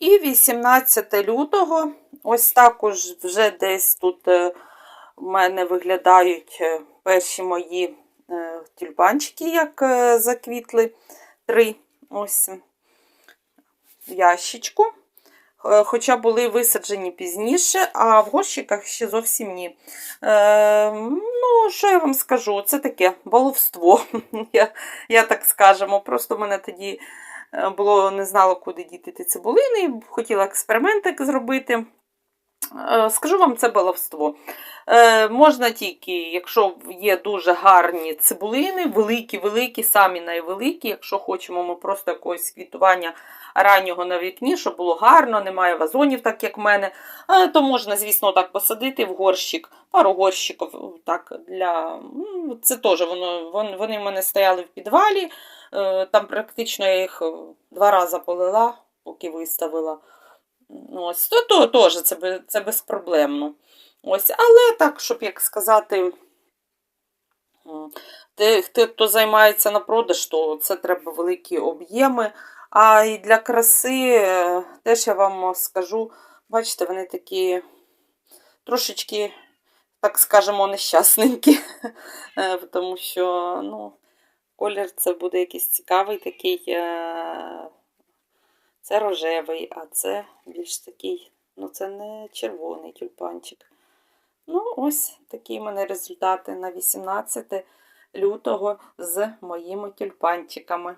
І 18 лютого, ось також вже десь тут е, в мене виглядають е, перші мої е, тюльпанчики, як заквітли. Три ось ящичку. Хоча були висаджені пізніше, а в горщиках ще зовсім ні. Е, ну, що я вам скажу? Це таке баловство, я, я так скажемо. Просто мене тоді було не знала, куди діти ті цибулини, хотіла експериментик зробити. Е, Скажу вам, це баловство. Е, можна тільки, якщо є дуже гарні цибулини, великі-великі, самі найвеликі. Якщо хочемо ми просто якогось квітування раннього на вікні, щоб було гарно, немає вазонів, так як в мене, е, то можна, звісно, так посадити в горщик, пару горщиків. Так, для... Це теж воно, вони в мене стояли в підвалі. Е, Там практично я їх е, два рази полила, поки виставила. Ось, то, то теж це, це безпроблемно. Ось, але так, щоб як сказати, те, те, хто займається на продаж, то це треба великі об'єми. А і для краси, е, теж я вам скажу, бачите, вони такі трошечки, так скажемо, нещасненькі. Е, Тому що, ну, колір це буде якийсь цікавий такий. е, Це рожевий, а це більш такий, ну це не червоний тюльпанчик. Ну, ось такі в мене результати на 18 лютого з моїми тюльпанчиками.